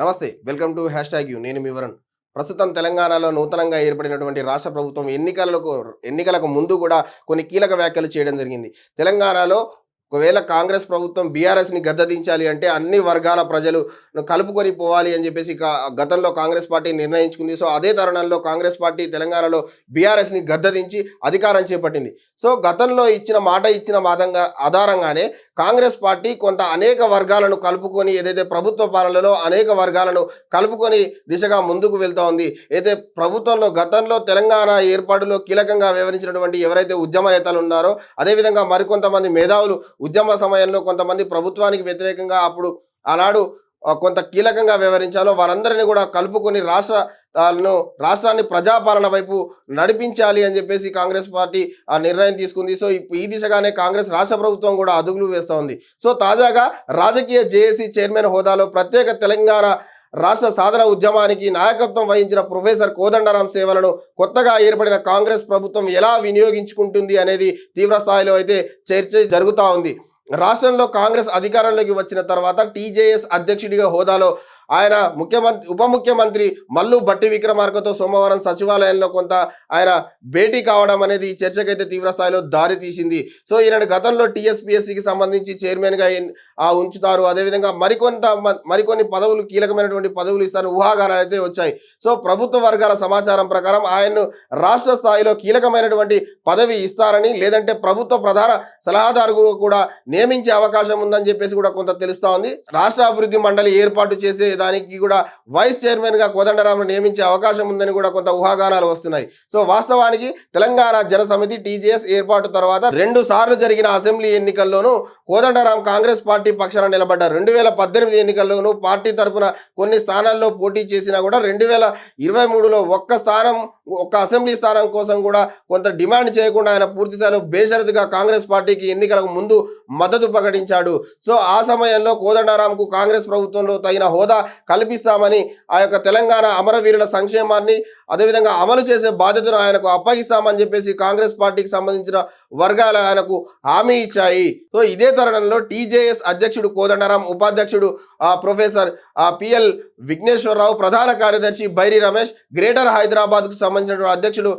నమస్తే welcome to hash tag U. నేను మీ వరుణ్. ప్రస్తుతం తెలంగాణలో నూతనంగా ఏర్పడినటువంటి రాష్ట్ర ప్రభుత్వం ఎన్నికలకు ఎన్నికలకు ముందు కూడా కొన్ని కీలక వ్యాఖ్యలు చేయడం జరిగింది. తెలంగాణలో ఒకవేళ కాంగ్రెస్ ప్రభుత్వం బీఆర్ఎస్ని గద్దదించాలి అంటే అన్ని వర్గాల ప్రజలు కలుపుకొని పోవాలి అని చెప్పేసి గతంలో కాంగ్రెస్ పార్టీ నిర్ణయించుకుంది. సో అదే తరుణంలో కాంగ్రెస్ పార్టీ తెలంగాణలో బీఆర్ఎస్ని గద్దదించి అధికారం చేపట్టింది. సో గతంలో ఇచ్చిన మాట ఇచ్చిన మాదంగా ఆధారంగానే కాంగ్రెస్ పార్టీ కొంత అనేక వర్గాలను కలుపుకొని ఏదైతే ప్రభుత్వ పాలనలో అనేక వర్గాలను కలుపుకొని దిశగా ముందుకు వెళ్తా ఉంది అయితే ప్రభుత్వంలో గతంలో తెలంగాణ ఏర్పాటులో కీలకంగా వ్యవహరించినటువంటి ఎవరైతే ఉద్యమ నేతలు ఉన్నారో అదేవిధంగా మరికొంతమంది మేధావులు ఉద్యమ సమయంలో కొంతమంది ప్రభుత్వానికి వ్యతిరేకంగా అప్పుడు ఆనాడు కొంత కీలకంగా వ్యవహరించాలో వారందరినీ కూడా కలుపుకొని రాష్ట్ర తాను రాష్ట్రాన్ని ప్రజాపాలన వైపు నడిపించాలి అని చెప్పేసి కాంగ్రెస్ పార్టీ ఆ నిర్ణయం తీసుకుంది. సో ఈ దిశగానే కాంగ్రెస్ రాష్ట్ర ప్రభుత్వం కూడా అదుగులు వేస్తూ ఉంది. సో తాజాగా రాజకీయ జేఏసీ చైర్మన్ హోదాలో ప్రత్యేక తెలంగాణ రాష్ట్ర సాధన ఉద్యమానికి నాయకత్వం వహించిన ప్రొఫెసర్ కోదండరాం సేవలను కొత్తగా ఏర్పడిన కాంగ్రెస్ ప్రభుత్వం ఎలా వినియోగించుకుంటుంది అనేది తీవ్ర స్థాయిలో అయితే చర్చ జరుగుతూ ఉంది. రాష్ట్రంలో కాంగ్రెస్ అధికారంలోకి వచ్చిన తర్వాత టీజేఎస్ అధ్యక్షుడిగా హోదాలో ఆయన ముఖ్యమంత్రి ఉప ముఖ్యమంత్రి మల్లు బట్టి విక్రమార్కతో సోమవారం సచివాలయంలో కొంత ఆయన భేటీ కావడం అనేది చర్చకైతే తీవ్ర స్థాయిలో దారి తీసింది. సో ఈయన గతంలో టీఎస్పీఎస్సికి సంబంధించి చైర్మన్గా ఉంచుతారు. అదేవిధంగా మరికొంత మ- మరికొన్ని పదవులు కీలకమైనటువంటి పదవులు ఇస్తారు. ఊహాగానాలు అయితే వచ్చాయి. సో ప్రభుత్వ వర్గాల సమాచారం ప్రకారం ఆయన్ను రాష్ట్ర స్థాయిలో కీలకమైనటువంటి పదవి ఇస్తారని లేదంటే ప్రభుత్వ ప్రధాన సలహాదారు కూడా నియమించే అవకాశం ఉందని చెప్పేసి కూడా కొంత తెలుస్తా ఉంది. రాష్ట్ర అభివృద్ధి మండలి ఏర్పాటు చేసే దానికి కూడా వైస్ చైర్మన్గా కోదండరామ్ను నియమించే అవకాశం ఉందని కూడా కొంత ఊహాగానాలు వస్తున్నాయి. సో వాస్తవానికి తెలంగాణ జన సమితి టీజేఎస్ ఏర్పాటు తర్వాత రెండు సార్లు జరిగిన అసెంబ్లీ ఎన్నికల్లోనూ కోదండరాం కాంగ్రెస్ పార్టీ పక్షాన నిలబడ్డారు. రెండు వేల పద్దెనిమిది ఎన్నికల్లోనూ పార్టీ తరఫున కొన్ని స్థానాల్లో పోటీ చేసినా కూడా రెండు వేల ఇరవై మూడులో ఒక్క స్థానం ఒక అసెంబ్లీ స్థానం కోసం కూడా కొంత డిమాండ్ చేయకుండా ఆయన పూర్తిస్థాయిలో బేషరతుగా కాంగ్రెస్ పార్టీకి ఎన్నికలకు ముందు మద్దతు ప్రకటించాడు. సో ఆ సమయంలో కోదండరాంకు కాంగ్రెస్ ప్రభుత్వంలో తగిన హోదా కల్పిస్తామని ఆ యొక్క తెలంగాణ అమరవీరుల సంక్షేమాన్ని అదేవిధంగా అమలు చేసే బాధ్యతను ఆయనకు అప్పగిస్తామని చెప్పేసి కాంగ్రెస్ పార్టీకి సంబంధించిన వర్గాలు ఆయనకు హామీ ఇచ్చాయి. సో ఇదే తరుణంలో టీజేఎస్ అధ్యక్షుడు కోదండరాం ఉపాధ్యక్షుడు ఆ ప్రొఫెసర్ ఆ పిఎల్ విఘ్నేశ్వరరావు ప్రధాన కార్యదర్శి బైరి రమేష్ గ్రేటర్ హైదరాబాద్కు సంబంధించిన అధ్యక్షుడు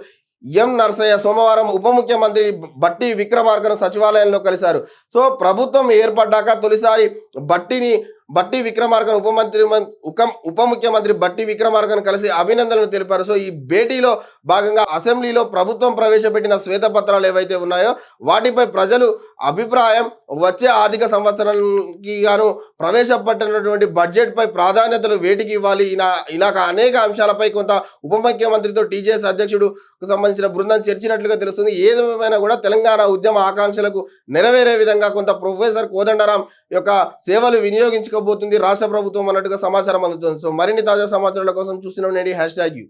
ఎం నర్సయ్య సోమవారం ఉప ముఖ్యమంత్రి బట్టి విక్రమార్కను సచివాలయంలో కలిశారు. సో ప్రభుత్వం ఏర్పడ్డాక తొలిసారి బట్టిని బట్టి విక్రమార్కను ఉప మంత్రి ఉప- ఉప ముఖ్యమంత్రి బట్టి విక్రమార్కను కలిసి అభినందనలు తెలిపారు. సో ఈ భేటీలో భాగంగా అసెంబ్లీలో ప్రభుత్వం ప్రవేశపెట్టిన శ్వేతపత్రాలు ఏవైతే ఉన్నాయో వాటిపై ప్రజలు అభిప్రాయం వచ్చే ఆర్థిక సంవత్సరానికి గాను ప్రవేశపెట్టినటువంటి బడ్జెట్ పై ప్రాధాన్యతలు వేటికి ఇవ్వాలి? ఇలా ఇలాగ అనేక అంశాలపై కొంత ఉప ముఖ్యమంత్రితో టీజేఎస్ అధ్యక్షుడు సంబంధించిన బృందం చర్చినట్లుగా తెలుస్తుంది. ఏదేమైనా కూడా తెలంగాణ ఉద్యమ ఆకాంక్షలకు నెరవేరే విధంగా కొంత ప్రొఫెసర్ కోదండరాం యొక్క సేవలు వినియోగించుకోబోతుంది రాష్ట్ర ప్రభుత్వం అన్నట్టుగా సమాచారం అందుతుంది. సో మరిన్ని తాజా సమాచారాల కోసం చూస్తున్నాం నేడి హ్యాష్ ట్యాగ్ యూ.